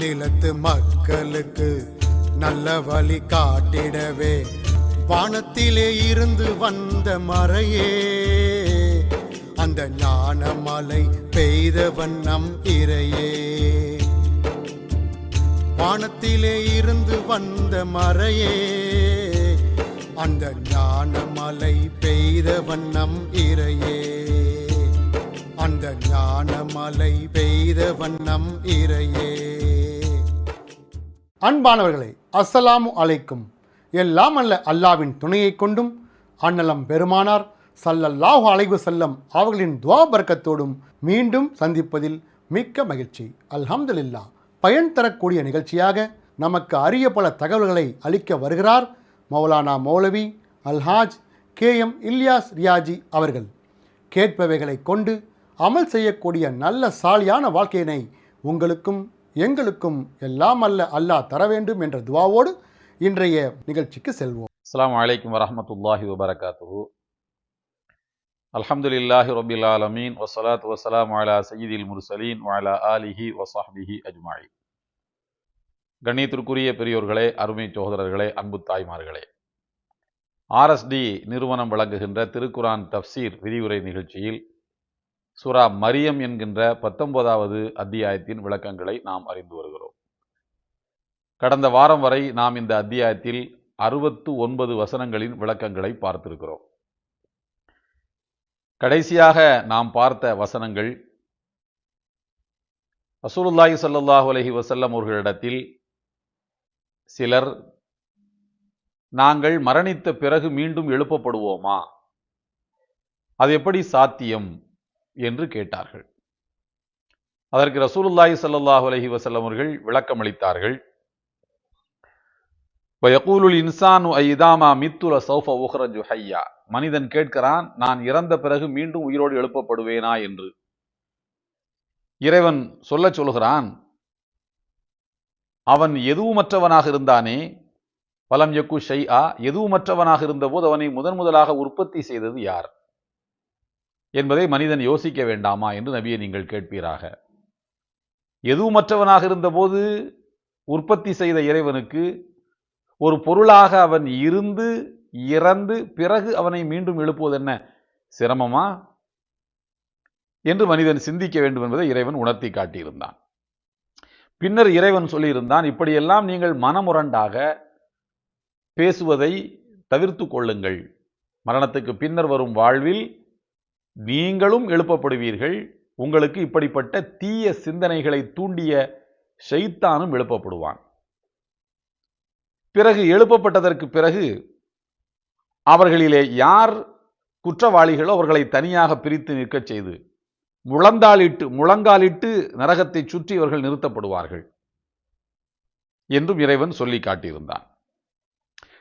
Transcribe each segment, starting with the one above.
மாநிலத்து மக்களுக்கு நல்ல வழி காட்டிடவே. வானத்திலே இருந்து வந்த மறையே அந்த ஞானமலை பெய்தவன் நம் இறையே. வானத்திலே இருந்து வந்த மறையே அந்த ஞான மலை பெய்த வண்ணம் இறையே. அந்த ஞான மலை பெய்த வண்ணம் இறையே. அன்பானவர்களே அஸ்ஸலாமு அலைக்கும். எல்லாம் அல்ல அல்லாவின் துணையை கொண்டும் அன்னலம் பெருமானார் சல்லல்லாஹு அலைவு செல்லம் அவர்களின் துவா பர்க்கத்தோடும் மீண்டும் சந்திப்பதில் மிக்க மகிழ்ச்சி. அல்ஹம்துலில்லாஹ். பயன் தரக்கூடிய நிகழ்ச்சியாக நமக்கு அரிய பல தகவல்களை அளிக்க வருகிறார் மௌலானா மௌலவி அல்ஹாஜ் கே எம் இல்யாஸ் ரியாஜி அவர்கள். கேட்பவைகளை கொண்டு அமல் செய்யக்கூடிய நல்ல சாலியான வாழ்க்கையினை உங்களுக்கும் எங்களுக்கும் எல்லாம் அல்ல அல்லாஹ் தர வேண்டும் என்ற துவாவோடு இன்றைய நிகழ்ச்சிக்கு செல்வோம். அஸ்ஸலாமு அலைக்கும் வரஹ்மத்துல்லாஹி வபரகாத்துஹு. அல்ஹம்துலில்லாஹி ரபில் ஆலமீன். வசலாத் வசலாம் அலா சயீதில் முர்சலீன் வஅலா ஆலிஹி வசாஹிஹி அஜ்மாயி கண்ணியத்திற்குரிய பெரியோர்களே அருமை சகோதரர்களே அன்பு தாய்மார்களே. ஆர்எஸ்டி நிறுவனம் வழங்குகின்ற திருக்குரான் தப்சீர் விரிவுரை நிகழ்ச்சியில் சுரா மரியம் என்கின்ற பத்தொன்பதாவது அத்தியாயத்தின் விளக்கங்களை நாம் அறிந்து வருகிறோம். கடந்த வாரம் வரை நாம் இந்த அத்தியாயத்தில் அறுபத்து ஒன்பது வசனங்களின் விளக்கங்களை பார்த்திருக்கிறோம். கடைசியாக நாம் பார்த்த வசனங்கள் ரசூலுல்லாஹி சல்லாஹு அலஹி வசல்லம் அவர்களிடத்தில் சிலர் நாங்கள் மரணித்த பிறகு மீண்டும் எழுப்பப்படுவோமா? அது எப்படி சாத்தியம்? என்று கேட்டார்கள். அதற்கு ரசூலுல்லாஹி ஸல்லல்லாஹு அலஹி வசல்லம் அவர்கள் விளக்கமளித்தார்கள். வயகூலுல் இன்சானு ஐதாமா மித்துல சௌஃப உஹ்ரஜு ஹையா. மனிதன் கேட்கிறான் நான் இறந்த பிறகு மீண்டும் உயிரோடு எழுப்பப்படுவேனா? என்று. இறைவன் சொல்ல சொல்கிறான் அவன் எதுவுமற்றவனாக இருந்தானே? பலம் யக்கு ஷைஆ. எதுவுமற்றவனாக இருந்தபோது அவனை முதன் முதலாக உற்பத்தி செய்தது யார்? என்பதை மனிதன் யோசிக்க வேண்டாமா என்று நபியை நீங்கள் கேட்பீராக. எதுவுமற்றவனாக இருந்தபோது உற்பத்தி செய்த இறைவனுக்கு ஒரு பொருளாக அவன் இருந்து இறந்து பிறகு அவனை மீண்டும் எழுப்புவது என்ன? சிரமமா? என்று மனிதன் சிந்திக்க வேண்டும் என்பதை இறைவன் உணர்த்தி காட்டியிருந்தான். பின்னர் இறைவன் சொல்லியிருந்தான் இப்படியெல்லாம் நீங்கள் மனமுரண்டாக பேசுவதை தவிர்த்து கொள்ளுங்கள். மரணத்துக்கு பின்னர் வரும் வாழ்வில் நீங்களும் எழுப்பப்படுவீர்கள். உங்களுக்கு இப்படிப்பட்ட தீய சிந்தனைகளை தூண்டிய ஷைத்தானும் எழுப்பப்படுவான். பிறகு எழுப்பப்பட்டதற்கு பிறகு அவர்களிலே யார் குற்றவாளிகளோ அவர்களை தனியாக பிரித்து நிற்கச் செய்து முழந்தாளிட்டு முழங்காலிட்டு நரகத்தை சுற்றி அவர்கள் நிறுத்தப்படுவார்கள். என்றும் இறைவன் சொல்லி காட்டியிருந்தான்.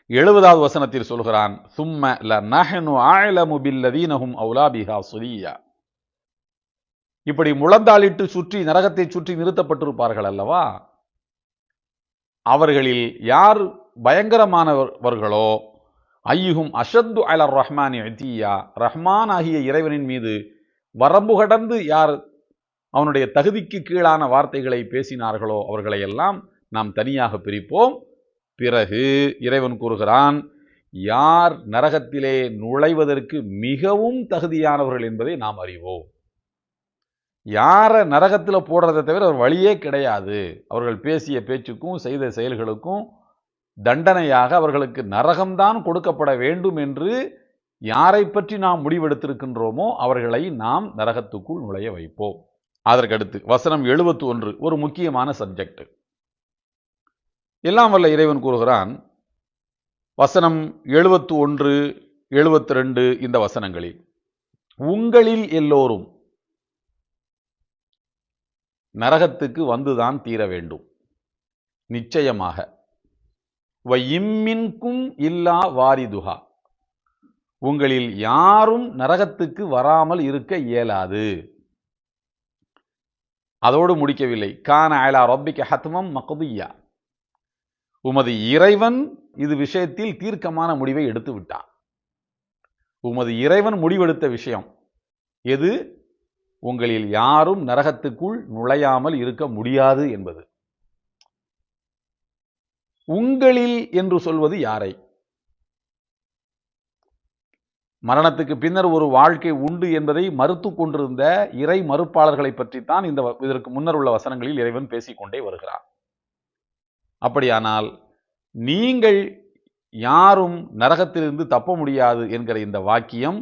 எழுபதாவது வசனத்தில் சொல்கிறான் சும்ம ல நஹனு ஆழமு பில்லதீனஹும் அவுலாபிஹா சுலியா. இப்படி முழந்தாளிட்டு சுற்றி நரகத்தை சுற்றி நிறுத்தப்பட்டிருப்பார்கள் அல்லவா? அவர்களில் யார் பயங்கரமானவர்களோ ஐயுகும் அஷத்து அலர் ரஹ்மான் எத்தியா ரஹ்மான் ஆகிய இறைவனின் மீது வரம்பு கடந்து யார் அவனுடைய தகுதிக்கு கீழான வார்த்தைகளை பேசினார்களோ அவர்களை எல்லாம் நாம் தனியாக பிரிப்போம். பிறகு இறைவன் கூறுகிறான் யார் நரகத்திலே நுழைவதற்கு மிகவும் தகுதியானவர்கள் என்பதை நாம் அறிவோம். யாரை நரகத்தில் போடுறதை தவிர ஒரு வழியே கிடையாது. அவர்கள் பேசிய பேச்சுக்கும் செய்த செயல்களுக்கும் தண்டனையாக அவர்களுக்கு நரகம்தான் கொடுக்கப்பட வேண்டும் என்று யாரை பற்றி நாம் முடிவெடுத்திருக்கின்றோமோ அவர்களை நாம் நரகத்துக்குள் நுழைய வைப்போம். அதற்கடுத்து வசனம் எழுபத்து ஒன்று ஒரு முக்கியமான சப்ஜெக்ட் எல்லாம் வல்ல இறைவன் கூறுகிறான் வசனம் எழுபத்து ஒன்று எழுபத்தி ரெண்டு இந்த வசனங்களில் உங்களில் எல்லோரும் நரகத்துக்கு வந்துதான் தீர வேண்டும். நிச்சயமாக இம்மின்கும் இல்லா வாரிதுகா. உங்களில் யாரும் நரகத்துக்கு வராமல் இருக்க இயலாது. அதோடு முடிக்கவில்லை. கான அயலா ரொப்பிக்க ஹத்மம் மகதியா. உமது இறைவன் இது விஷயத்தில் தீர்க்கமான முடிவை எடுத்து விட்டான். உமது இறைவன் முடிவெடுத்த விஷயம் எது? உங்களில் யாரும் நரகத்துக்குள் நுழையாமல் இருக்க முடியாது என்பது. உங்களில் என்று சொல்வது யாரை? மரணத்துக்கு பின்னர் ஒரு வாழ்க்கை உண்டு என்பதை மறுத்து கொண்டிருந்த இறை மறுப்பாளர்களை பற்றித்தான் இந்த இதற்கு முன்னர் உள்ள வசனங்களில் இறைவன் பேசிக்கொண்டே வருகிறான். அப்படியானால் நீங்கள் யாரும் நரகத்திலிருந்து தப்ப முடியாது என்கிற இந்த வாக்கியம்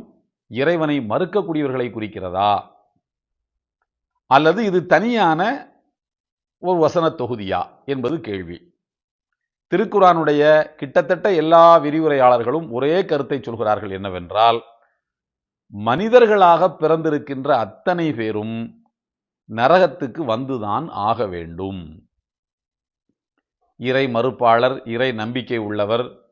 இறைவனை மறுக்கக்கூடியவர்களை குறிக்கிறதா? அல்லது இது தனியான ஒரு வசன தொகுதியா என்பது கேள்வி. திருக்குறானுடைய கிட்டத்தட்ட எல்லா விரிவுரையாளர்களும் ஒரே கருத்தை சொல்கிறார்கள் என்னவென்றால் மனிதர்களாக பிறந்திருக்கின்ற அத்தனை பேரும் நரகத்துக்கு வந்துதான் ஆக வேண்டும். இறை மறுப்பாளர் இறை நம்பிக்கை உள்ளவர்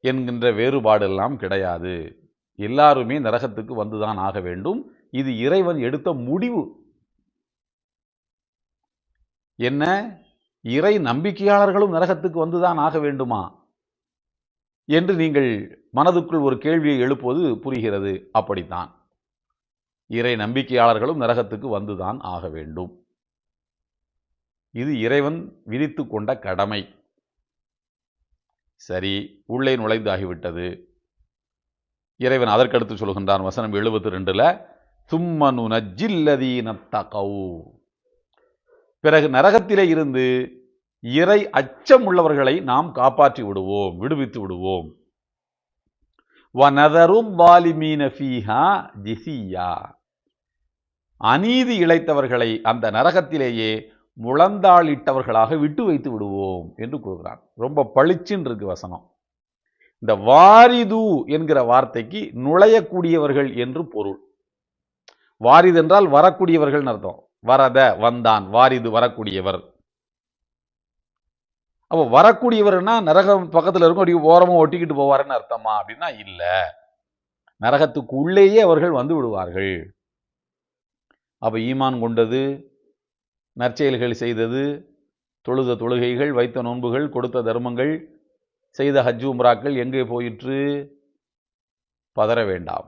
என்கின்ற வேறுபாடெல்லாம் கிடையாது. எல்லாருமே நரகத்துக்கு வந்துதான் ஆக வேண்டும். இது இறைவன் எடுத்த முடிவு. என்ன? இறை நம்பிக்கையாளர்களும் நரகத்துக்கு வந்துதான் ஆக வேண்டுமா? என்று நீங்கள் மனதுக்குள் ஒரு கேள்வியை எழுப்புவது புரிகிறது. அப்படித்தான். இறை நம்பிக்கையாளர்களும் நரகத்துக்கு வந்துதான் ஆக வேண்டும். இது இறைவன் விதித்து கொண்ட கடமை. சரி உள்ளே நுழைந்து ஆகிவிட்டது இறைவன் அதற்கடுத்து சொல்கின்றான் வசனம் எழுபத்தி ரெண்டுல சும்மனு நஜில்லதீன பிறகு நரகத்திலே இருந்து இறை அச்சம் உள்ளவர்களை நாம் காப்பாற்றி விடுவோம் விடுவித்து விடுவோம். வனதரும் வாலிமீன ஃபீஹா ஜிசியா அநீதி இழைத்தவர்களை அந்த நரகத்திலேயே முழந்தாளிட்டவர்களாக விட்டு வைத்து விடுவோம் என்று கூறுகிறான். ரொம்ப பளிச்சுன்னு இருக்கு வசனம். இந்த வாரிது என்கிற வார்த்தைக்கு நுழையக்கூடியவர்கள் என்று பொருள். வாரிது என்றால் வரக்கூடியவர்கள் அர்த்தம். வரத வந்தான் வாரிது வரக்கூடியவர். அப்போ வரக்கூடியவர்னா நரகம் பக்கத்துல இருக்கும் அப்படி ஓரமாக ஒட்டிக்கிட்டு போவாருன்னு அர்த்தமா? அப்படின்னா இல்ல. நரகத்துக்கு உள்ளேயே அவர்கள் வந்து விடுவார்கள். அப்போ ஈமான் கொண்டது நற்செயல்கள் செய்தது தொழுத தொழுகைகள் வைத்த நோன்புகள் கொடுத்த தர்மங்கள் செய்த ஹஜ் உம்ராக்கள் எங்கே போயிற்று? பதற வேண்டாம்.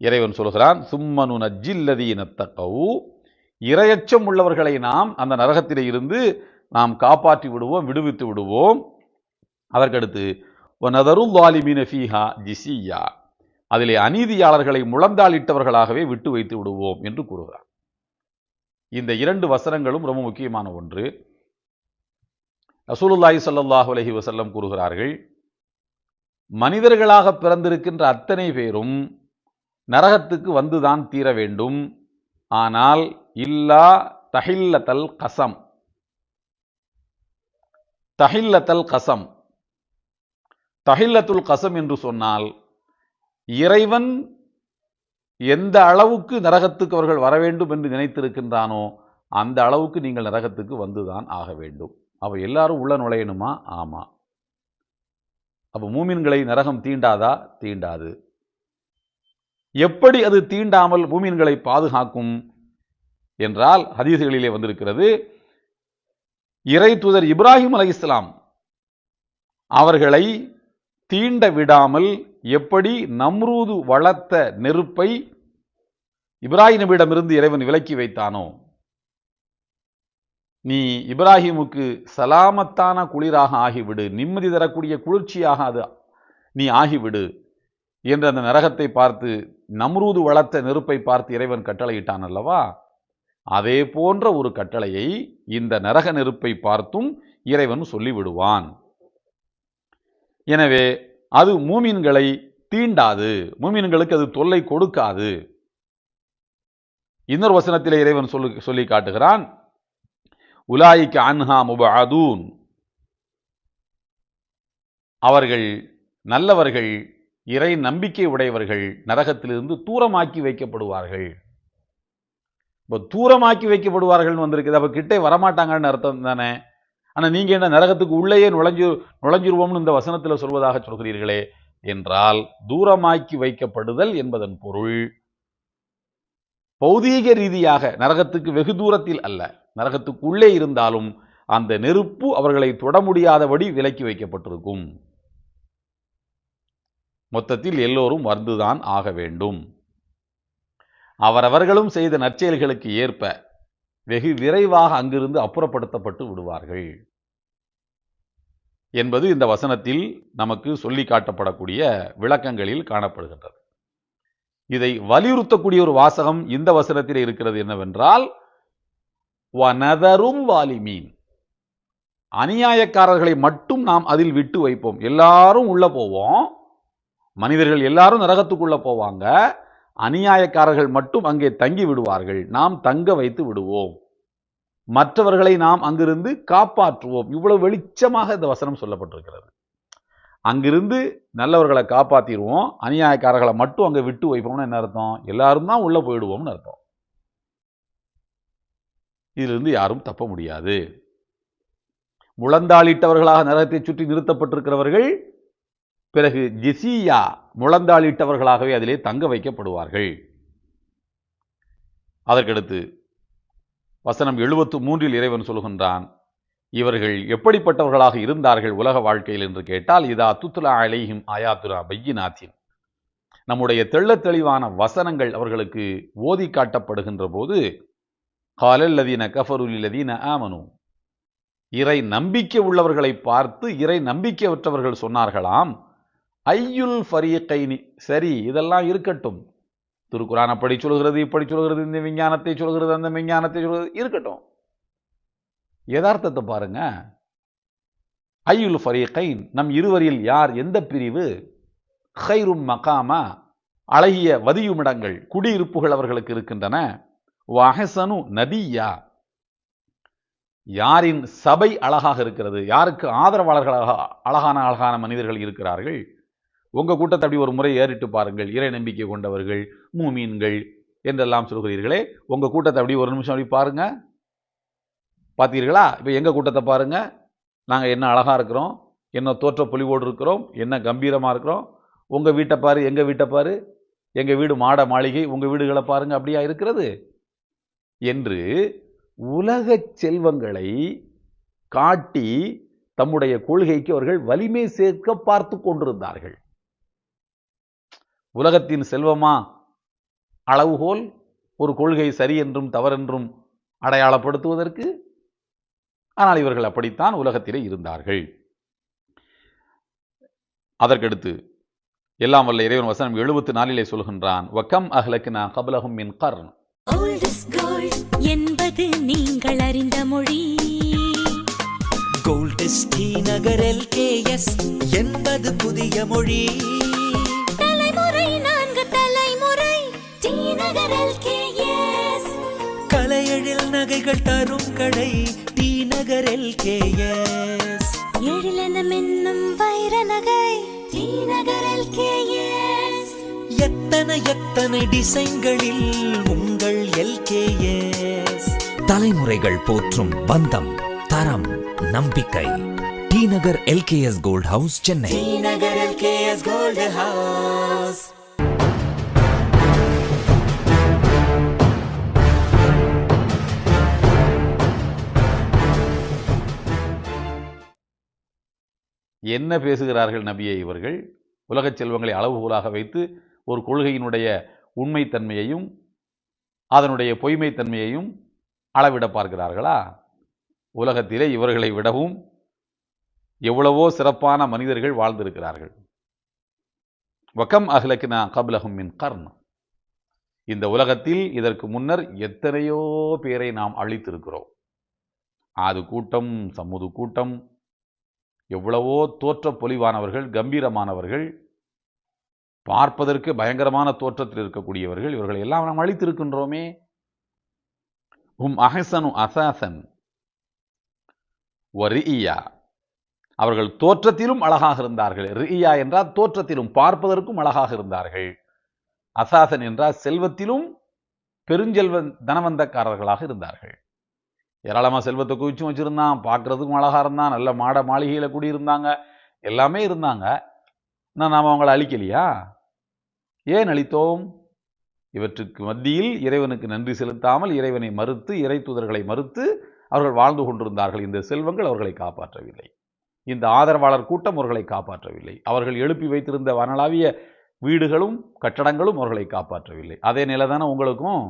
இறைவன் சொல்கிறான் சும்மனு நஜில்லதீனத்தகவு இரையச்சம் உள்ளவர்களை நாம் அந்த நரகத்திலே இருந்து நாம் காப்பாற்றி விடுவோம் விடுவித்து விடுவோம். அதற்கடுத்து ஒனதருல் வாலிமீன ஃபீஹா ஜிசியா அதிலே அநீதியாளர்களை முழந்தாளிட்டவர்களாகவே விட்டு வைத்து விடுவோம் என்று கூறுகிறார் இந்த இரண்டு வசனங்களும் ரொம்ப முக்கியமான ஒன்று. ரசூலுல்லாஹி சல்லாஹ் அலஹி வசல்லம் கூறுகிறார்கள் மனிதர்களாக பிறந்திருக்கின்ற அத்தனை பேரும் நரகத்துக்கு வந்துதான் தீர வேண்டும். ஆனால் இல்லா தஹில்லத்தல் கசம் தஹில்லத்தல் கசம் தஹில்லத்துல் கசம் என்று சொன்னால் இறைவன் எந்த அளவுக்கு நரகத்துக்கு அவர்கள் வர வேண்டும் என்று நினைத்திருக்கின்றானோ அந்த அளவுக்கு நீங்கள் நரகத்துக்கு வந்துதான் ஆக வேண்டும். அவ எல்லாரும் உள்ள நுழையணுமா? ஆமா. அப்ப மூமின்களை நரகம் தீண்டாதா? தீண்டாது. எப்படி அது தீண்டாமல் மூமின்களை பாதுகாக்கும் என்றால் ஹதீசுகளிலே வந்திருக்கிறது இறை தூதர் இப்ராஹிம் அலைஹிஸ்ஸலாம் அவர்களை தீண்ட விடாமல் எப்படி நம்ரூது வளர்த்த நெருப்பை இப்ராஹிம் நபியிடமிருந்து இறைவன் விலக்கி வைத்தானோ? நீ இப்ராஹிமுக்கு சலாமத்தான குளிராக ஆகிவிடு. நிம்மதி தரக்கூடிய குளிர்ச்சியாக அது நீ ஆகிவிடு என்று அந்த நரகத்தை பார்த்து நம்ரூது வளர்த்த நெருப்பை பார்த்து இறைவன் கட்டளையிட்டான் அல்லவா? அதே போன்ற ஒரு கட்டளையை இந்த நரக நெருப்பை பார்த்தும் இறைவன் சொல்லிவிடுவான். எனவே அது மூமின்களை தீண்டாது. மூமின்களுக்கு அது தொல்லை கொடுக்காது. இன்னொரு வசனத்திலே இறைவன் சொல்லு சொல்லி காட்டுகிறான். உலாய்க்கு அன்ஹா முபஅதூன். அவர்கள் நல்லவர்கள் இறை நம்பிக்கை உடையவர்கள் நரகத்திலிருந்து தூரமாக்கி வைக்கப்படுவார்கள். இப்போ தூரமாக்கி வைக்கப்படுவார்கள்னு வந்திருக்குது. அப்போ கிட்டே வரமாட்டாங்கன்னு அர்த்தம் தானே? ஆனால் நீங்கள் என்ன நரகத்துக்கு உள்ளேயே நுழைஞ்சு நுழைஞ்சிருவோம்னு இந்த வசனத்தில் சொல்வதாக சொல்கிறீர்களே என்றால் தூரமாக்கி வைக்கப்படுதல் என்பதன் பொருள். பௌதீக ரீதியாக நரகத்துக்கு வெகு தூரத்தில் அல்ல. நரகத்துக்கு உள்ளே இருந்தாலும் அந்த நெருப்பு அவர்களை தொட முடியாதபடி விலக்கி வைக்கப்பட்டிருக்கும். மொத்தத்தில் எல்லோரும் வந்துதான் ஆக வேண்டும். அவரவர்களும் செய்த நற்செயல்களுக்கு ஏற்ப வெகு விரைவாக அங்கிருந்து அப்புறப்படுத்தப்பட்டு விடுவார்கள். என்பது இந்த வசனத்தில் நமக்கு சொல்லி காட்டப்படக்கூடிய விளக்கங்களில் காணப்படுகின்றது. இதை வலியுறுத்தக்கூடிய ஒரு வாசகம் இந்த வசனத்தில் இருக்கிறது என்னவென்றால் வனதரும் வாலிமீன். அநியாயக்காரர்களை மட்டும் நாம் அதில் விட்டு வைப்போம். எல்லாரும் உள்ள போவோம். மனிதர்கள் எல்லாரும் நரகத்துக்குள்ள போவாங்க. அநியாயக்காரர்கள் மட்டும் அங்கே தங்கி விடுவார்கள். நாம் தங்க வைத்து விடுவோம். மற்றவர்களை நாம் அங்கிருந்து காப்பாற்றுவோம். இவ்வளவு வெளிச்சமாக இந்த வசனம் சொல்லப்பட்டிருக்கிறது. அங்கிருந்து நல்லவர்களை காப்பாற்றிடுவோம் அநியாயக்காரர்களை மட்டும் அங்க விட்டு வைப்போம்னு என்ன அர்த்தம்? எல்லாரும் தான் உள்ளே போயிடுவோம்னு அர்த்தம். இதிலிருந்து யாரும் தப்ப முடியாது. முழந்தாளிட்டவர்களாக நரகத்தை சுற்றி நிறுத்தப்பட்டிருக்கிறவர்கள் பிறகு ஜிசியா முழந்தாளிட்டவர்களாகவே அதிலே தங்க வைக்கப்படுவார்கள். அதற்கடுத்து வசனம் எழுபத்து மூன்றில் இறைவன் சொல்கின்றான் இவர்கள் எப்படிப்பட்டவர்களாக இருந்தார்கள் உலக வாழ்க்கையில் என்று கேட்டால் இதா துத்துலா அலைஹிம் ஆயாத்துரா பையினாத்தின். நம்முடைய தெள்ள தெளிவான வசனங்கள் அவர்களுக்கு ஓதி காட்டப்படுகின்ற போது காலல்லதீன கஃபருல்லதீன ஆமனு. இறை நம்பிக்கை உள்ளவர்களை பார்த்து இறை நம்பிக்கையற்றவர்கள் சொன்னார்களாம் ஐயுல் ஃபரியக்கைனி சரி இதெல்லாம் இருக்கட்டும். திருக்குறான் அப்படி சொல்கிறது இப்படி சொல்கிறது இந்த விஞ்ஞானத்தை சொல்கிறது அந்த விஞ்ஞானத்தை சொல்கிறது இருக்கட்டும். யதார்த்தத்தை பாருங்க. ஐயுல் ஃபரீகைன் நம் இருவரில் யார்? எந்த பிரிவு? ஹைரும் மகாமா அழகிய வதியுமிடங்கள் குடியிருப்புகள் அவர்களுக்கு இருக்கின்றன. வஹசனு நதியா யாரின் சபை அழகாக இருக்கிறது? யாருக்கு ஆதரவாளர்களாக அழகான அழகான மனிதர்கள் இருக்கிறார்கள்? உங்க கூட்டத்தை அப்படி ஒரு முறை ஏறிட்டு பாருங்கள். இறை நம்பிக்கை கொண்டவர்கள் மூமீன்கள் என்றெல்லாம் சொல்கிறீர்களே. உங்க கூட்டத்தை அப்படி ஒரு நிமிஷம் அப்படி பாருங்க. பார்த்தீர்களா இப்போ எங்கள் கூட்டத்தை பாருங்க. நாங்கள் என்ன அழகாக இருக்கிறோம் என்ன தோற்ற பொலிவோடு இருக்கிறோம் என்ன கம்பீரமாக இருக்கிறோம். உங்கள் வீட்டை பாரு எங்கள் வீட்டை பாரு. எங்கள் வீடு மாட மாளிகை உங்கள் வீடுகளை பாருங்க. அப்படியா இருக்கிறது? என்று உலக செல்வங்களை காட்டி தம்முடைய கொள்கைக்கு அவர்கள் வலிமை சேர்க்க பார்த்து கொண்டிருந்தார்கள். உலகத்தின் செல்வமா? அளவுகோல் ஒரு கொள்கை சரி என்றும் தவறென்றும் அடையாளப்படுத்துவதற்கு ஆனால் இவர்கள் அப்படித்தான் உலகத்திலே இருந்தார்கள். அதற்கடுத்து எல்லாம் வல்ல இறைவன் வசனம் எழுபத்து நாலிலே சொல்கின்றான் வக்கம் அஹ்லக்னா கபலஹும் மின் கர்ன். Old is gold என்பது நீங்கள் அறிந்த மொழி. கோல்டஸ் டி நகர் எல்கேஎஸ் என்பது புதிய மொழி. தலைமுறை நான்கு தலைமுறை டி நகர் LKS. கலையெழில் நகைகள் தரும் கடை. டி நகர் எல்கேஎஸ் எழிலென மின்னும் வைர நகை டி நகர் LKS. எத்தனை எத்தனை டிசைன்களில் உங்கள் எல்கேஎஸ் தலைமுறைகள் போற்றும் பந்தம் தரம் நம்பிக்கை T Nagar LKS gold house Chennai T Nagar LKS gold house என்ன பேசுகிறார்கள் நபியை இவர்கள்? உலகச் செல்வங்களை அளவுகோலாக வைத்து ஒரு கொள்கையினுடைய உண்மைத்தன்மையையும் அதனுடைய பொய்மைத்தன்மையையும் அளவிட பார்க்கிறார்களா? உலகத்திலே இவர்களை விடவும் எவ்வளவோ சிறப்பான மனிதர்கள் வாழ்ந்திருக்கிறார்கள். வக்கம் அகலக்கினா கபலகும் மின் கர்ண் இந்த உலகத்தில் இதற்கு முன்னர் எத்தனையோ பேரை நாம் அழித்திருக்கிறோம். ஆது கூட்டம் சமுது கூட்டம் எவ்வளவோ தோற்ற பொலிவானவர்கள் கம்பீரமானவர்கள் பார்ப்பதற்கு பயங்கரமான தோற்றத்தில் இருக்கக்கூடியவர்கள் இவர்களை எல்லாம் நாம் அழித்திருக்கின்றோமே. உம் அஹசனு அசாசன் ரியா அவர்கள் தோற்றத்திலும் அழகாக இருந்தார்கள். ரியா என்றால் தோற்றத்திலும் பார்ப்பதற்கும் அழகாக இருந்தார்கள். அசாசன் என்றால் செல்வத்திலும் பெருஞ்செல்வ தனவந்தக்காரர்களாக இருந்தார்கள். ஏராளமாக செல்வத்தை குவிச்சும் வச்சிருந்தான் பார்க்குறதுக்கும் அழகாக இருந்தான் நல்ல மாட மாளிகையில் குடியிருந்தாங்க எல்லாமே இருந்தாங்க. நான் நாம் அவங்களை அழிக்கலையா? ஏன் அழித்தோம்? இவற்றுக்கு மத்தியில் இறைவனுக்கு நன்றி செலுத்தாமல் இறைவனை மறுத்து இறை தூதர்களை மறுத்து அவர்கள் வாழ்ந்து கொண்டிருந்தார்கள். இந்த செல்வங்கள் அவர்களை காப்பாற்றவில்லை. இந்த ஆதரவாளர் கூட்டம் அவர்களை காப்பாற்றவில்லை. அவர்கள் எழுப்பி வைத்திருந்த வனளாவிய வீடுகளும் கட்டடங்களும் அவர்களை காப்பாற்றவில்லை. அதே நிலை தானே உங்களுக்கும்?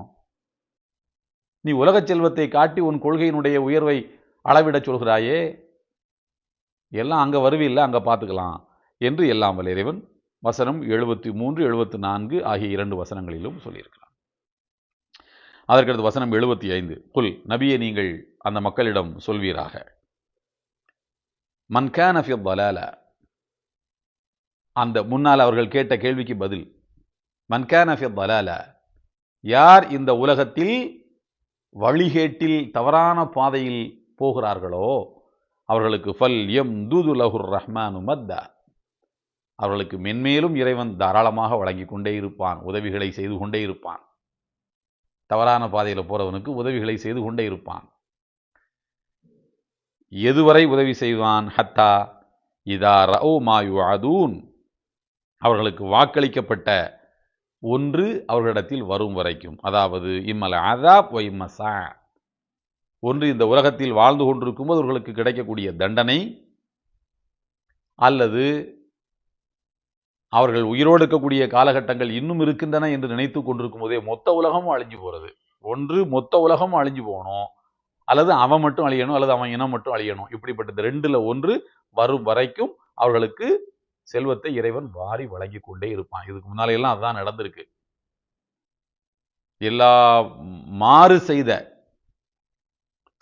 நீ உலகச் செல்வத்தை காட்டி உன் கொள்கையினுடைய உயர்வை அளவிடச் சொல்கிறாயே? எல்லாம் அங்கே வருவில்லை அங்கே பார்த்துக்கலாம் என்று எல்லாம் வல்ல இறைவன் வசனம் எழுபத்தி மூன்று எழுபத்தி நான்கு ஆகிய இரண்டு வசனங்களிலும் சொல்லியிருக்கிறான். அதற்கடுத்து வசனம் எழுபத்தி ஐந்து குல் நபியை நீங்கள் அந்த மக்களிடம் சொல்வீராக. மன்கான ஃபி பலால அந்த முன்னால் அவர்கள் கேட்ட கேள்விக்கு பதில் மன்கான ஃபி பலால யார் இந்த உலகத்தில் வழிகேட்டில் தவறான பாதையில் போகிறார்களோ அவர்களுக்கு ஃபல் எம் தூது லஹுர் ரஹ்மானு மத்தா. அவர்களுக்கு மென்மேலும் இறைவன் தாராளமாக வழங்கி கொண்டே இருப்பான் உதவிகளை செய்து கொண்டே இருப்பான். தவறான பாதையில் போகிறவனுக்கு உதவிகளை செய்து கொண்டே இருப்பான். எதுவரை உதவி செய்வான்? ஹத்தா இதா ரவு மாயு அதூன் அவர்களுக்கு வாக்களிக்கப்பட்ட ஒன்று அவர்களிடத்தில் வரும் வரைக்கும். அதாவது இம்மல அதாப் ஒய் மசா ஒன்று இந்த உலகத்தில் வாழ்ந்து கொண்டிருக்கும்போது அவர்களுக்கு கிடைக்கக்கூடிய தண்டனை அல்லது அவர்கள் உயிரோடு இருக்கக்கூடிய காலகட்டங்கள் இன்னும் இருக்கின்றன என்று நினைத்து கொண்டிருக்கும் போதே மொத்த உலகமும் அழிஞ்சு போகிறது ஒன்று மொத்த உலகமும் அழிஞ்சு போகணும். அல்லது அவன் மட்டும் அழியணும் அல்லது அவன் இனம் மட்டும் அழியணும். இப்படிப்பட்ட ரெண்டில் ஒன்று வரும் வரைக்கும் அவர்களுக்கு செல்வத்தை இறைவன் வாரி வழங்கி கொண்டே இருப்பான். இதுக்கு முன்னால எல்லாம் அதுதான் நடந்திருக்கு. எல்லா மாறு செய்த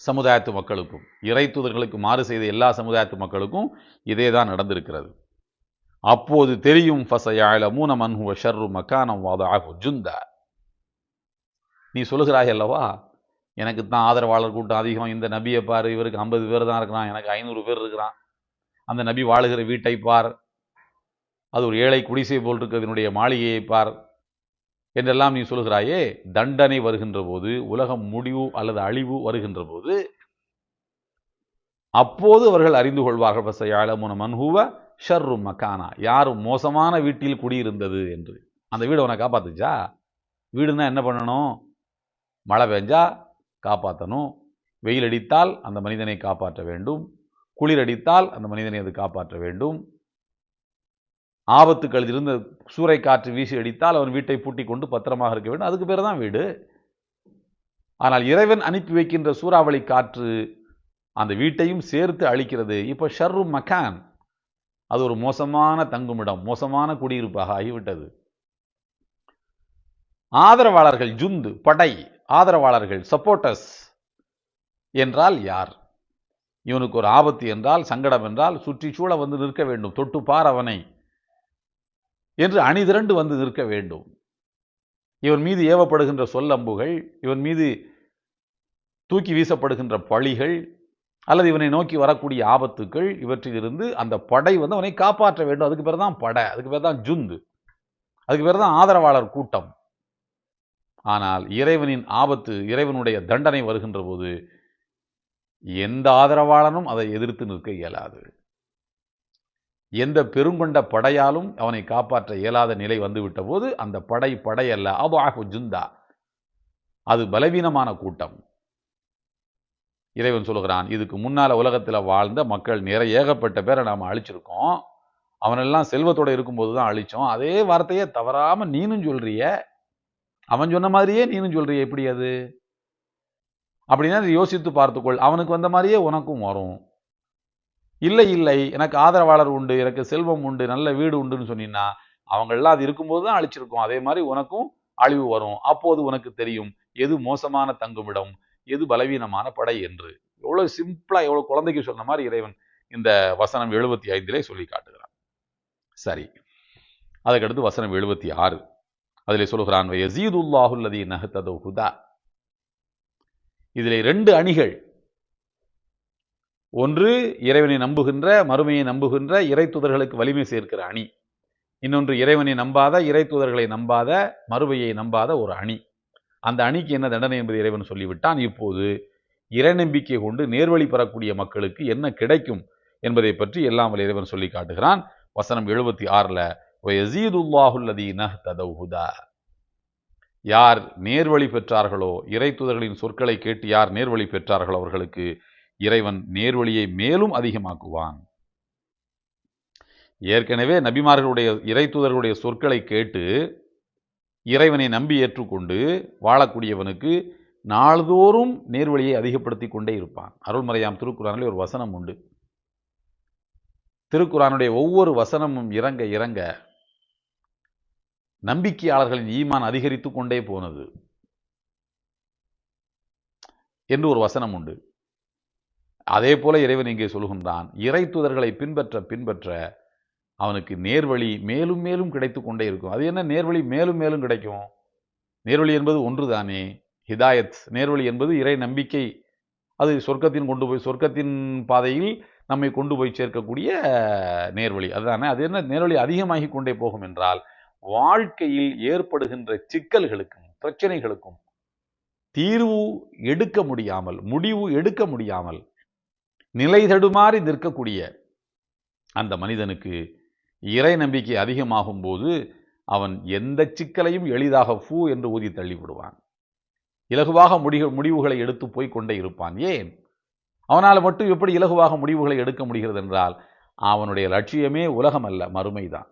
சமுதாயத்து மக்களுக்கும் இறை தூதர்களுக்கு மாறு செய்த எல்லா சமுதாயத்து மக்களுக்கும் இதே தான் நடந்திருக்கிறது. அப்போது தெரியும் ஃபசயாலமூன மன்ஹுவ ஷர்ரு மக்கானம் வாதாகு ஜுந்தா. நீ சொல்லுகிறாய் அல்லவா? எனக்கு தான் ஆதரவாளர் கூட்டம் அதிகம். இந்த நபியை பார் இவருக்கு ஐம்பது பேர் தான் இருக்கிறான். எனக்கு ஐநூறு பேர் இருக்கிறான். அந்த நபி வாழுகிற வீட்டை பார். அது ஒரு ஏழை குடிசை போல் இருக்கிறதனுடைய மாளிகையை பார் என்றெல்லாம் நீ சொல்கிறாயே தண்டனை வருகின்ற போது உலகம் முடிவு அல்லது அழிவு வருகின்ற போது அப்போது அவர்கள் அறிந்து கொள்வார்கள் ஃபசயாலமுன மன்ஹூவ ஷர்ரு மக்கானா யாரும் மோசமான வீட்டில் குடியிருந்தது என்று. அந்த வீடு அவனை காப்பாத்துச்சா? வீடுனா என்ன பண்ணணும்? மழை பெஞ்சா காப்பாற்றணும் வெயில் அடித்தால் அந்த மனிதனை காப்பாற்ற வேண்டும். குளிர் அடித்தால் அந்த மனிதனை அது காப்பாற்ற வேண்டும். ஆபத்துக்கள் இருந்த சூறை காற்று வீசி அடித்தால் அவன் வீட்டை பூட்டி கொண்டு பத்திரமாக இருக்க வேண்டும். அதுக்கு பேர் தான் வீடு. ஆனால் இறைவன் அனுப்பி வைக்கின்ற சூறாவளி காற்று அந்த வீட்டையும் சேர்த்து அழிக்கிறது. இப்போ ஷர்ரு மக்கான் அது ஒரு மோசமான தங்குமிடம் மோசமான குடியிருப்பாக ஆகிவிட்டது. ஆதரவாளர்கள் ஜுந்து படை ஆதரவாளர்கள் சப்போர்ட்டர்ஸ் என்றால் யார்? இவனுக்கு ஒரு ஆபத்து என்றால் சங்கடம் என்றால் சுற்றி சூழ வந்து நிற்க வேண்டும். தொட்டு பார் அவனை. என்று அணிதிரண்டு வந்து நிற்க வேண்டும். இவன் மீது ஏவப்படுகின்ற சொல்லம்புகள் இவன் மீது தூக்கி வீசப்படுகின்ற பழிகள் அல்லது இவனை நோக்கி வரக்கூடிய ஆபத்துக்கள் இவற்றிலிருந்து அந்த படை வந்து அவனை காப்பாற்ற வேண்டும். அதுக்கு பேர் தான் படை அதுக்கு பேர் தான் ஜுந்து. அதுக்கு பேர் தான் ஆதரவாளர் கூட்டம். ஆனால் இறைவனின் ஆபத்து இறைவனுடைய தண்டனை வருகின்ற போது எந்த ஆதரவாளனும் அதை எதிர்த்து நிற்க இயலாது. எந்த பெருங்கொண்ட படையாலும் அவனை காப்பாற்ற இயலாத நிலை வந்துவிட்ட போது அந்த படை படை அல்ல அபாகு ஜுந்தா. அது பலவீனமான கூட்டம். இறைவன் சொல்லுகிறான் இதுக்கு முன்னால் உலகத்தில் வாழ்ந்த மக்கள் நிறைய ஏகப்பட்ட பேரை நாம் அழிச்சிருக்கோம். அவனெல்லாம் செல்வத்தோடு இருக்கும்போது தான் அழிச்சோம். அதே வார்த்தையே தவறாமல் நீனும் சொல்றிய. அவன் சொன்ன மாதிரியே நீனும் சொல்றிய. எப்படி அது? அப்படின்னா அதை யோசித்து பார்த்துக்கொள். அவனுக்கு வந்த மாதிரியே உனக்கும் வரும். இல்லை இல்லை எனக்கு ஆதரவாளர் உண்டு எனக்கு செல்வம் உண்டு நல்ல வீடு உண்டுன்னு சொன்னீங்கன்னா அவங்களெல்லாம் அது இருக்கும்போது தான் அழிச்சிருக்கும். அதே மாதிரி உனக்கும் அழிவு வரும். அப்போது உனக்கு தெரியும் எது மோசமான தங்குமிடம் எது பலவீனமான படை என்று. எவ்வளவு சிம்பிளா எவ்வளவு குழந்தைக்கு சொன்ன மாதிரி இறைவன் இந்த வசனம் எழுபத்தி ஐந்திலே சொல்லி காட்டுகிறான். சரி. அதுக்கடுத்து வசனம் எழுபத்தி ஆறு. அதிலே சொல்கிறான் யசீதுல்லாஹுல்லதி நஹத்ததோ ஹுதா. இதிலே ரெண்டு அணிகள் ஒன்று இறைவனை நம்புகின்ற மறுமையை நம்புகின்ற இறை தூதர்களுக்கு வலிமை சேர்க்கிற அணி. இன்னொன்று இறைவனை நம்பாத இறை தூதர்களை நம்பாத மறுமையை நம்பாத ஒரு அணி. அந்த அணிக்கு என்ன தண்டனை என்பதை இறைவன் சொல்லிவிட்டான். இப்போது இறை நம்பிக்கை கொண்டு நேர்வழி பெறக்கூடிய மக்களுக்கு என்ன கிடைக்கும் என்பதை பற்றி எல்லாம் இறைவன் சொல்லி காட்டுகிறான். வசனம் எழுபத்தி ஆறுல வயசீதுல்லாஹுல்லதி நஹ்ததௌஹுதா யார் நேர்வழி பெற்றார்களோ இறை தூதர்களின் சொற்களை கேட்டு யார் நேர்வழி பெற்றார்களோ அவர்களுக்கு இறைவன் நேர்வழியை மேலும் அதிகமாக்குவான். ஏற்கனவே நபிமார்களுடைய இறை தூதர்களுடைய சொற்களை கேட்டு இறைவனை நம்பி ஏற்றுக்கொண்டு வாழக்கூடியவனுக்கு நாள்தோறும் நேர்வழியை அதிகப்படுத்தி கொண்டே இருப்பான். அருள்மறையாம் திருக்குறானில் ஒரு வசனம் உண்டு. திருக்குறானுடைய ஒவ்வொரு வசனமும் இறங்க இறங்க நம்பிக்கையாளர்களின் ஈமான் அதிகரித்து கொண்டே போனது. என்று ஒரு வசனம் உண்டு. அதே போல இறைவன் இங்கே சொல்கின்றான் இறை தூதர்களை பின்பற்ற பின்பற்ற அவனுக்கு நேர்வழி மேலும் மேலும் கிடைத்து கொண்டே இருக்கும். அது என்ன? நேர்வழி மேலும் மேலும் கிடைக்கும். நேர்வழி என்பது ஒன்றுதானே? ஹிதாயத். நேர்வழி என்பது இறை நம்பிக்கை. அது சொர்க்கத்தின் கொண்டு போய் சொர்க்கத்தின் பாதையில் நம்மை கொண்டு போய் சேர்க்கக்கூடிய நேர்வழி. அதுதானே? அது என்ன? நேர்வழி அதிகமாகி கொண்டே போகும் என்றால் வாழ்க்கையில் ஏற்படுகின்ற சிக்கல்களுக்கும் பிரச்சனைகளுக்கும் தீர்வு எடுக்க முடியாமல் முடிவு எடுக்க முடியாமல் நிலை தடுமாறி நிற்கக்கூடிய அந்த மனிதனுக்கு இறை நம்பிக்கை அதிகமாகும் போது அவன் எந்த சிக்கலையும் எளிதாக ஃபூ என்று ஊதி தள்ளிவிடுவான். இலகுவாக முடிக முடிவுகளை எடுத்து போய் கொண்டே இருப்பான். ஏன்? அவனால் மட்டும் எப்படி இலகுவாக முடிவுகளை எடுக்க முடிகிறது என்றால் அவனுடைய லட்சியமே உலகம் அல்ல மறுமைதான்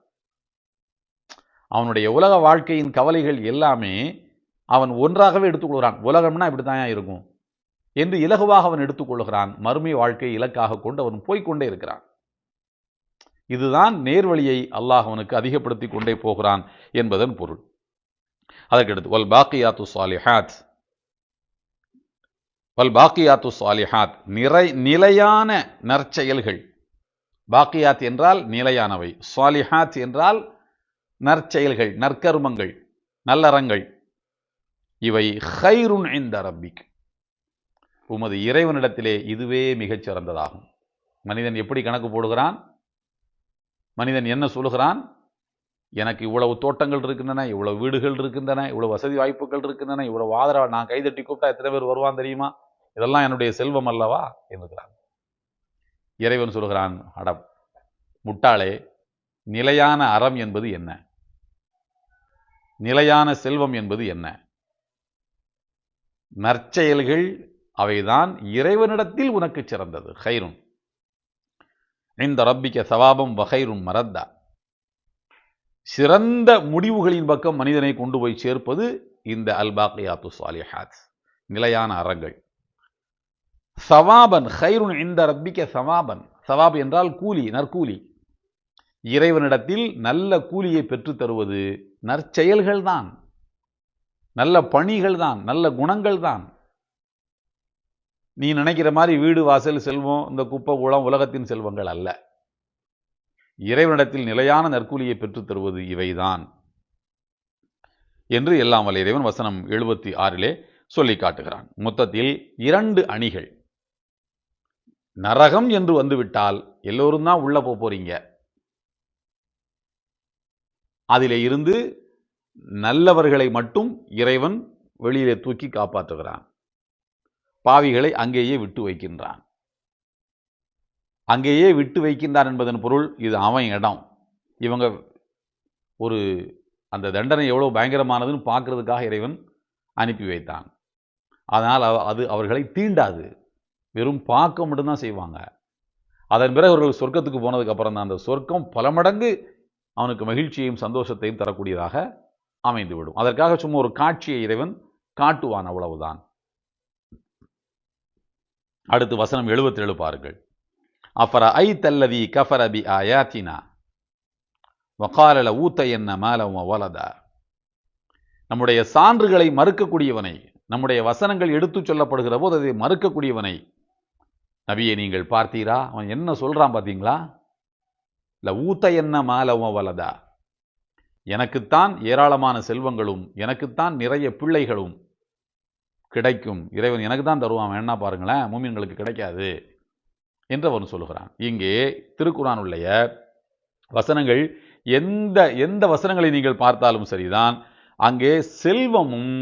அவனுடைய உலக வாழ்க்கையின் கவலைகள் எல்லாமே அவன் ஒன்றாகவே எடுத்துக்கொள்கிறான் உலகம்னா இப்படித்தான் இருக்கும்? என்று இலகுவாக அவன் எடுத்துக்கொள்கிறான் மறுமை வாழ்க்கை இலக்காக கொண்டு அவன் போய்கொண்டே இருக்கிறான். இதுதான் நேர்வழியை அல்லாஹ் அவனுக்கு அதிகப்படுத்தி கொண்டே போகிறான் என்பதன் பொருள். அதற்கடுத்து வல் பாக்கியாத்து சாலிஹாத். வல் பாக்கியாத்து சாலிஹாத். நிறை நிலையான நற்செயல்கள். பாக்கியாத் என்றால் நிலையானவை. சாலிஹாத் என்றால் நற்செயல்கள் நற்கர்மங்கள் நல்லறங்கள். இவை ஹைருன் இந்த ரப்பிக். உமது இறைவனிடத்திலே இதுவே மிகச் சிறந்ததாகும். மனிதன் எப்படி கணக்கு போடுகிறான்? மனிதன் என்ன சொல்லுகிறான்? எனக்கு இவ்வளவு தோட்டங்கள் இருக்கின்றன இவ்வளவு வீடுகள் இருக்கின்றன இவ்வளவு வசதி வாய்ப்புகள் இருக்கின்றன இவ்வளவு ஆதரவு நான் கைதட்டி கூப்பிட்டா எத்தனை பேர் வருவான் தெரியுமா? இதெல்லாம் என்னுடைய செல்வம் அல்லவா? என்கிறான். இறைவன் சொல்கிறான் அடம் முட்டாளே நிலையான அறம் என்பது என்ன? நிலையான செல்வம் என்பது என்ன? நற்செயல்கள் அவைதான் இறைவனிடத்தில் உனக்கு சிறந்தது ஹைருன் இந்த ரப்பிக்க சவாபம் வகைரும் மரத்தா. சிறந்த முடிவுகளின் பக்கம் மனிதனை கொண்டு போய் சேர்ப்பது இந்த அல்பாக்கியாத்து சாலிஹாத் நிலையான அறங்கள். சவாபன் ஹைருன் இந்த ரப்பிக்க சவாபன். சவாப் என்றால் கூலி நற்கூலி. இறைவனிடத்தில் நல்ல கூலியை பெற்று தருவது நற்செயல்கள் தான் நல்ல பணிகள் தான் நல்ல குணங்கள் தான் நீ நினைக்கிற மாதிரி வீடு வாசல் செல்வம் இந்த குப்பை குளம் உலகத்தின் செல்வங்கள் அல்ல. இறைவனிடத்தில் நிலையான நற்கூலியை பெற்றுத் தருவது இவைதான் என்று எல்லாம் வல்ல இறைவன் வசனம் எழுபத்தி ஆறிலே சொல்லி காட்டுகிறான். மொத்தத்தில் இரண்டு அணிகள். நரகம் என்று வந்துவிட்டால் எல்லோரும் தான் உள்ள போக போறீங்க. அதிலே இருந்து நல்லவர்களை மட்டும் இறைவன் வெளியிலே தூக்கி காப்பாற்றுகிறான். பாவிகளை அங்கேயே விட்டு வைக்கின்றான். அங்கேயே விட்டு வைக்கின்றான் என்பதன் பொருள் இது அவன் இடம். இவங்க ஒரு அந்த தண்டனை எவ்வளவு பயங்கரமானதுன்னு பார்க்கறதுக்காக இறைவன் அனுப்பி வைத்தான். அதனால் அது அவர்களை தீண்டாது. வெறும் பார்க்க மட்டும்தான் செய்வாங்க. அதன் பிறகு அவர்கள் சொர்க்கத்துக்கு போனதுக்கு அப்புறம் தான் அந்த சொர்க்கம் பல மடங்கு அவனுக்கு மகிழ்ச்சியையும் சந்தோஷத்தையும் தரக்கூடியதாக அமைந்துவிடும். அதற்காக சும்மா ஒரு காட்சியை இறைவன் காட்டுவான் அவ்வளவுதான். அடுத்து வசனம் 77 பாருங்கள். அஃபர ஐ தல்லதி கஃபர பி ஆயாத்தினா வக்காலல ஊத்த என்ன மாலம் வலதா? நம்முடைய சான்றுகளை மறுக்கக்கூடியவனை நம்முடைய வசனங்கள் எடுத்துச் சொல்லப்படுகிற போது அதை மறுக்கக்கூடியவனை நபியை நீங்கள் பார்த்தீரா? அவன் என்ன சொல்றான் பார்த்தீங்களா? இல்ல ஊத்த என்ன மாலம் வலதா? எனக்குத்தான் ஏராளமான செல்வங்களும் எனக்குத்தான் நிறைய பிள்ளைகளும் கிடைக்கும். இறைவன் எனக்கு தான் தருவான். வேணா பாருங்களேன் மூமின்களுக்கு கிடைக்காது என்று அவன் சொல்லுகிறான். இங்கே திருக்குறானுடைய வசனங்கள் எந்த எந்த வசனங்களை நீங்கள் பார்த்தாலும் சரிதான். அங்கே செல்வமும்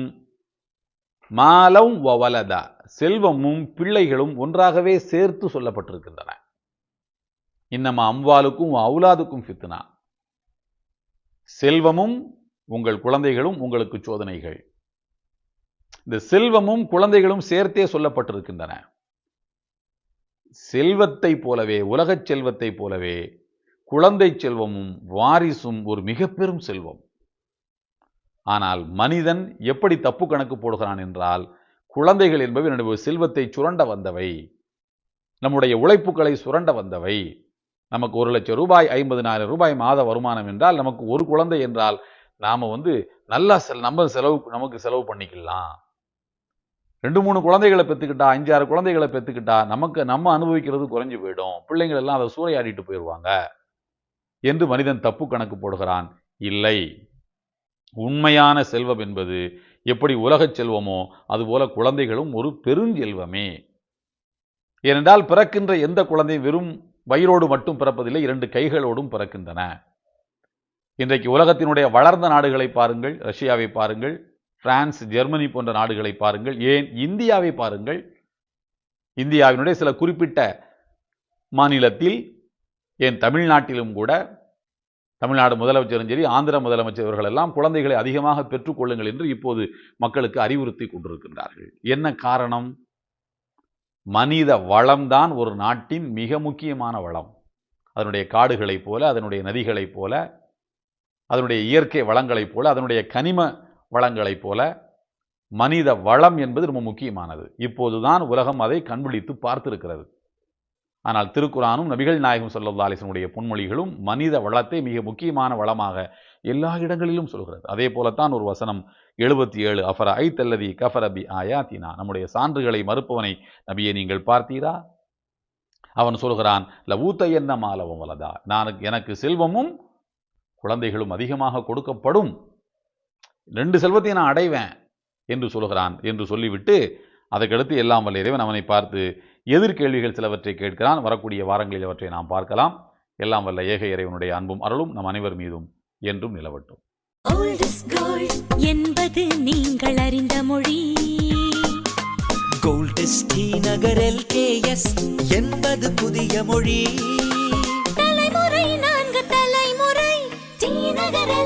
மாலம் வவலதா செல்வமும் பிள்ளைகளும் ஒன்றாகவே சேர்த்து சொல்லப்பட்டிருக்கின்றன. இன்னமா அம்வாலுக்கும் அவுலாதுக்கும் ஃபித்னா. செல்வமும் உங்கள் குழந்தைகளும் உங்களுக்கு சோதனைகள். இந்த செல்வமும் குழந்தைகளும் சேர்த்தே சொல்லப்பட்டிருக்கின்றன. செல்வத்தை போலவே உலகச் செல்வத்தை போலவே குழந்தை செல்வமும் வாரிசும் ஒரு மிக பெரும் செல்வம். ஆனால் மனிதன் எப்படி தப்பு கணக்கு போடுகிறான் என்றால் குழந்தைகள் என்பவை நம்முடைய செல்வத்தை சுரண்ட வந்தவை. நம்முடைய உழைப்புகளை சுரண்ட வந்தவை. நமக்கு ஒரு லட்சம் ரூபாய் ஐம்பதினாயிரம் ரூபாய் மாத வருமானம் என்றால் நமக்கு ஒரு குழந்தை என்றால் நாம வந்து நல்லா செல் நம்ம செலவு நமக்கு செலவு பண்ணிக்கலாம். ரெண்டு மூணு குழந்தைகளை பெற்றுக்கிட்டா அஞ்சாறு குழந்தைகளை பெற்றுக்கிட்டா நமக்கு நம்ம அனுபவிக்கிறது குறைஞ்சு போயிடும். பிள்ளைங்கள் எல்லாம் அதை சூறையாடிட்டு போயிடுவாங்க என்று மனிதன் தப்பு கணக்கு போடுகிறான். இல்லை. உண்மையான செல்வம் என்பது எப்படி உலகச் செல்வமோ அதுபோல குழந்தைகளும் ஒரு பெருஞ்செல்வமே. ஏனென்றால் பிறக்கின்ற எந்த குழந்தையும் வெறும் வயிறோடு மட்டும் பிறப்பதில்லை இரண்டு கைகளோடும் பிறக்கின்றன. இன்றைக்கு உலகத்தினுடைய வளர்ந்த நாடுகளை பாருங்கள் ரஷ்யாவை பாருங்கள் பிரான்ஸ் ஜெர்மனி போன்ற நாடுகளை பாருங்கள். ஏன்? இந்தியாவை பாருங்கள். இந்தியாவினுடைய சில குறிப்பிட்ட மாநிலத்தில் ஏன் தமிழ்நாட்டிலும் கூட தமிழ்நாடு முதலமைச்சரும் சரி ஆந்திர முதலமைச்சர் இவர்கள் எல்லாம் குழந்தைகளை அதிகமாக பெற்றுக்கொள்ளுங்கள் என்று இப்போது மக்களுக்கு அறிவுறுத்தி கொண்டிருக்கின்றார்கள். என்ன காரணம்? மனித வளம்தான் ஒரு நாட்டின் மிக முக்கியமான வளம். அதனுடைய காடுகளைப் போல அதனுடைய நதிகளைப் போல அதனுடைய இயற்கை வளங்களைப் போல அதனுடைய கனிம வளங்களைப் போல மனித வளம் என்பது ரொம்ப முக்கியமானது. இப்போதுதான் உலகம் அதை கண்விழித்து பார்த்திருக்கிறது. ஆனால் திருக்குறானும் நபிகள் நாயகம் ஸல்லல்லாஹு அலைஹி பொன்மொழிகளும் மனித வளத்தை மிக முக்கியமான வளமாக எல்லா இடங்களிலும் சொல்கிறது. அதே போலத்தான் ஒரு வசனம் எழுபத்தி ஏழு அஃபர ஐ தல்லதி கஃபரபி ஆயாத்தினா நம்முடைய சான்றுகளை மறுப்பவனை நபியை நீங்கள் பார்த்தீரா? அவன் சொல்கிறான் லவூத்த என்ன மாலவம் வலதா. நான் எனக்கு செல்வமும் குழந்தைகளும் அதிகமாக கொடுக்கப்படும். ரெண்டு செல்வத்தையும் நான் அடைவேன் என்று சொல்கிறான் என்று சொல்லிவிட்டு அதற்கடுத்து எல்லாம் வல்ல இறைவன் அவனை பார்த்து எதிர்கேள்விகள் சிலவற்றை கேட்கிறான். வரக்கூடிய வாரங்களில் அவற்றை நாம் பார்க்கலாம். எல்லாம் வல்ல ஏக இறைவனுடைய அன்பும் அருளும் நம் அனைவர் மீதும் என்றும் நிலவட்டும். என்பது நீங்கள் அறிந்த மொழி. கோல்டஸ் டி நகர் எல்கேஎஸ் என்பது புதிய மொழி. தலைமுறை நான்கு தலைமுறை டி நகர் LKS.